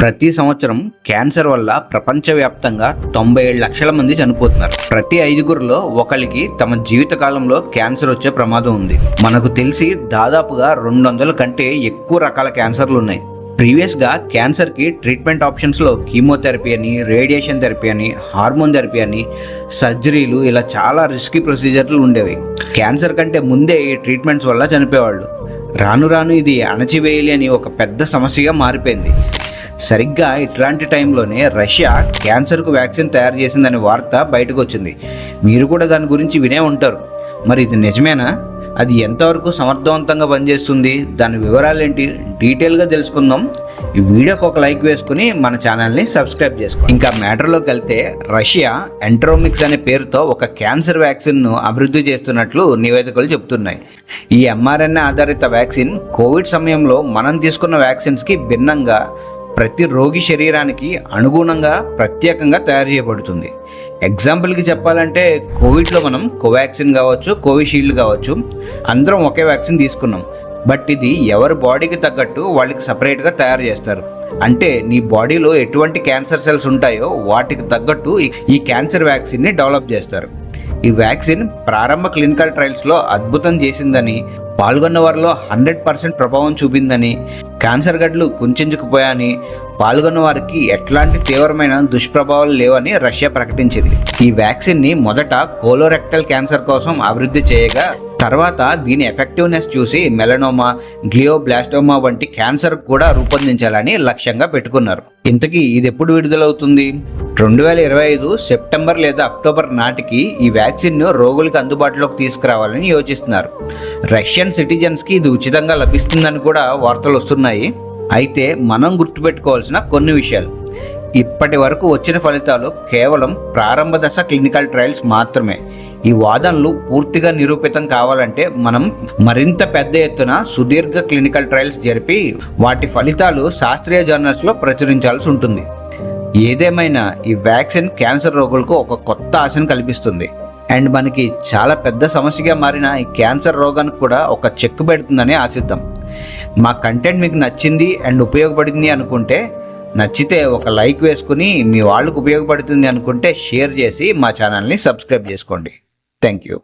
ప్రతి సంవత్సరం క్యాన్సర్ వల్ల ప్రపంచవ్యాప్తంగా తొంభై ఏడు లక్షల మంది చనిపోతున్నారు. ప్రతి ఐదుగురిలో ఒకరికి తమ జీవితకాలంలో క్యాన్సర్ వచ్చే ప్రమాదం ఉంది. మనకు తెలిసి దాదాపుగా రెండు వందల కంటే ఎక్కువ రకాల క్యాన్సర్లు ఉన్నాయి. ప్రీవియస్గా క్యాన్సర్కి ట్రీట్మెంట్ ఆప్షన్స్లో కీమోథెరపీ అని రేడియేషన్ థెరపీ అని హార్మోన్ థెరపీ అని సర్జరీలు ఇలా చాలా రిస్కీ ప్రొసీజర్లు ఉండేవి. క్యాన్సర్ కంటే ముందే ఈ ట్రీట్మెంట్స్ వల్ల చనిపోయేవాళ్ళు. రాను రాను ఇది అణచివేయాలి అని ఒక పెద్ద సమస్యగా మారిపోయింది. సరిగ్గా ఇట్లాంటి టైంలోనే రష్యా క్యాన్సర్కు వ్యాక్సిన్ తయారు చేసిందనే వార్త బయటకు వచ్చింది మీరు కూడా దాని గురించి వినే ఉంటారు. మరి ఇది నిజమేనా? అది ఎంతవరకు సమర్థవంతంగా పనిచేస్తుంది? దాని వివరాలు ఏంటి డీటెయిల్గా తెలుసుకుందాం. ఈ వీడియోకి ఒక లైక్ వేసుకుని మన ఛానల్ని సబ్స్క్రైబ్ చేసుకోండి. ఇంకా మ్యాటర్లోకి వెళ్తే రష్యా ఎంట్రోమిక్స్ అనే పేరుతో ఒక క్యాన్సర్ వ్యాక్సిన్ను అభివృద్ధి చేస్తున్నట్లు నివేదికలు చెబుతున్నాయి. ఈ ఎంఆర్ఎన్ఏ ఆధారిత వ్యాక్సిన్ కోవిడ్ సమయంలో మనం తీసుకున్న వ్యాక్సిన్స్కి భిన్నంగా ప్రతి రోగి శరీరానికి అనుగుణంగా ప్రత్యేకంగా తయారు చేయబడుతుంది. ఎగ్జాంపుల్కి చెప్పాలంటే కోవిడ్లో మనం కోవాక్సిన్ కావచ్చు కోవిషీల్డ్ కావచ్చు అందరం ఒకే వ్యాక్సిన్ తీసుకున్నాం. బట్ ఇది ఎవరి బాడీకి తగ్గట్టు వాళ్ళకి సపరేట్గా తయారు చేస్తారు. అంటే నీ బాడీలో ఎటువంటి క్యాన్సర్ సెల్స్ ఉంటాయో వాటికి తగ్గట్టు ఈ- క్యాన్సర్ వ్యాక్సిన్ని డెవలప్ చేస్తారు. ఈ వ్యాక్సిన్ ప్రారంభ క్లినికల్ ట్రయల్స్లో అద్భుతం చేసిందని పాల్గొన్న వారిలో హండ్రెడ్ పర్సెంట్ ప్రభావం చూపిందని క్యాన్సర్ గడ్లు కుంచుకుపోయాని పాల్గొన్న వారికి ఎట్లాంటి తీవ్రమైన దుష్ప్రభావాలు లేవని రష్యా ప్రకటించింది. ఈ వ్యాక్సిన్ని మొదట కోలోరెక్టల్ క్యాన్సర్ కోసం అభివృద్ధి చేయగా తర్వాత దీని ఎఫెక్టివ్నెస్ చూసి మెలనోమా గ్లియోబ్లాస్టోమా వంటి క్యాన్సర్ కూడా రూపొందించాలని లక్ష్యంగా పెట్టుకున్నారు. ఇంతకీ ఇది ఎప్పుడు విడుదలవుతుంది? రెండు వేల ఇరవై ఐదు సెప్టెంబర్ లేదా అక్టోబర్ నాటికి ఈ వ్యాక్సిన్ను రోగులకు అందుబాటులోకి తీసుకురావాలని యోచిస్తున్నారు. రష్యన్ సిటిజన్స్కి ఇది ఉచితంగా లభిస్తుందని కూడా వార్తలు వస్తున్నాయి. అయితే మనం గుర్తుపెట్టుకోవాల్సిన కొన్ని విషయాలు. ఇప్పటి వరకు వచ్చిన ఫలితాలు కేవలం ప్రారంభ దశ క్లినికల్ ట్రయల్స్ మాత్రమే. ఈ వాదనలు పూర్తిగా నిరూపితం కావాలంటే మనం మరింత పెద్ద ఎత్తున సుదీర్ఘ క్లినికల్ ట్రయల్స్ జరిపి వాటి ఫలితాలు శాస్త్రీయ జర్నల్స్లో ప్రచురించాల్సి ఉంటుంది. ఏదేమైనా ఈ వ్యాక్సిన్ క్యాన్సర్ రోగులకు ఒక కొత్త ఆశను కల్పిస్తుంది. అండ్ మనకి చాలా పెద్ద సమస్యగా మారిన ఈ క్యాన్సర్ రోగానికి కూడా ఒక చెక్ పెడుతుందని ఆశిద్దాం. మా కంటెంట్ మీకు నచ్చింది అండ్ ఉపయోగపడింది అనుకుంటే నచ్చితే ఒక లైక్ వేసుకుని మీ వాళ్ళకు ఉపయోగపడుతుంది అనుకుంటే షేర్ చేసి మా ఛానల్ని సబ్స్క్రైబ్ చేసుకోండి. Thank you